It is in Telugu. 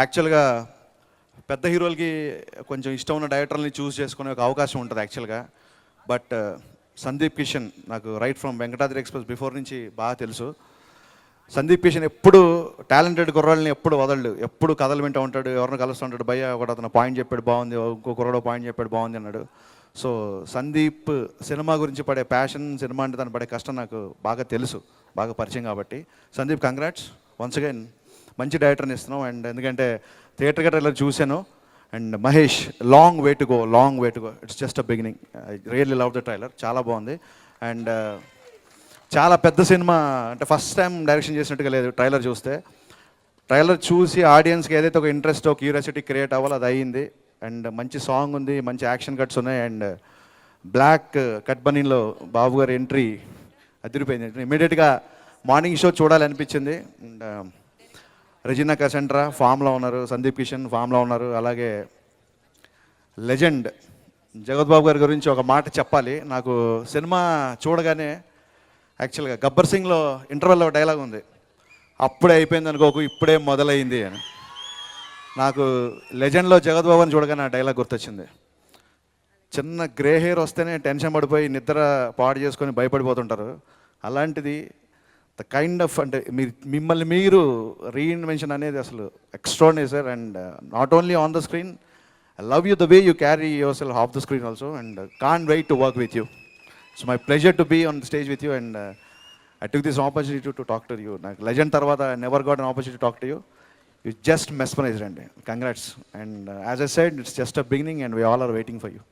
యాక్చువల్గా పెద్ద హీరోలకి కొంచెం ఇష్టం ఉన్న డైరెక్టర్ని చూస్ చేసుకునే ఒక అవకాశం ఉంటుంది యాక్చువల్గా బట్ సందీప్ కిషన్ నాకు right from Venkatadri express before నుంచి బాగా తెలుసు. సందీప్ కిషన్ ఎప్పుడు టాలెంటెడ్ కుర్రాళ్ళని ఎప్పుడు వదలడు. ఎప్పుడు కథలు వింటూ ఉంటాడు ఎవరిని కలుస్తూ ఉంటాడు ఒకటి అతను పాయింట్ చెప్పాడు బాగుంది ఇంకో కుర్రాడు పాయింట్ చెప్పాడు బాగుంది అన్నాడు. సో సందీప్ సినిమా గురించి పడే ప్యాషన్ సినిమా అంటే తను పడే కష్టం నాకు బాగా తెలుసు బాగా పరిచయం కాబట్టి. సందీప్ కంగ్రాట్స్ వన్స్ అగైన్ మంచి డైరెక్టర్ని ఇస్తున్నాం. అండ్ ఎందుకంటే థియేటర్ గట్రా ఇలా చూశాను. And Mahesh long way to go long way to go it's just a beginning I really love the trailer చాలా బాగుంది. అండ్ uh, చాలా పెద్ద సినిమా అంటే ఫస్ట్ టైం డైరెక్షన్ చేసినట్టుగా లేదు ట్రైలర్ చూస్తే. ట్రైలర్ చూసి ఆడియన్స్కి ఏదైతే ఒక ఇంట్రెస్ట్ ఒక క్యూరియాసిటీ క్రియేట్ అవ్వాలో అది అయ్యింది. అండ్ మంచి సాంగ్ ఉంది మంచి యాక్షన్ కట్స్ ఉన్నాయి. అండ్ బ్లాక్ uh, కట్ బనీలో బాబు గారి ఎంట్రీ అదిరిపోయింది. ఇమీడియట్గా మార్నింగ్ షో చూడాలనిపించింది. అండ్ um, రెజినా కసెంట్రా ఫామ్లో ఉన్నారు సందీప్ కిషన్ ఫామ్లో ఉన్నారు అలాగే లెజెండ్ జగద్బాబు గారి గురించి ఒక మాట చెప్పాలి. నాకు సినిమా చూడగానే యాక్చువల్గా గబ్బర్ సింగ్లో ఇంటర్వెల్లో డైలాగ్ ఉంది. అప్పుడే అయిపోయింది అనుకోకు ఇప్పుడే మొదలైంది అని. నాకు లెజెండ్లో జగద్బాబు అని చూడగానే ఆ డైలాగ్ గుర్తొచ్చింది. చిన్న గ్రే హెయిర్ వస్తేనే టెన్షన్ పడిపోయి నిద్ర పాడు చేసుకొని భయపడిపోతుంటారు. అలాంటిది ద కైండ్ ఆఫ్ అంటే మీరు మిమ్మల్ని మీరు రీఇన్వెన్షన్ అనేది అసలు ఎక్స్ట్రానే sir and not only on the screen I love you the way you carry yourself off the screen also and can't wait to work with you it's my pleasure to be on stage with you and I took this opportunity to talk to you నాకు లెజెండ్ తర్వాత never got an opportunity talk to you you just mesmerised అండి congrats and as a side it's just a beginning and we all are waiting for you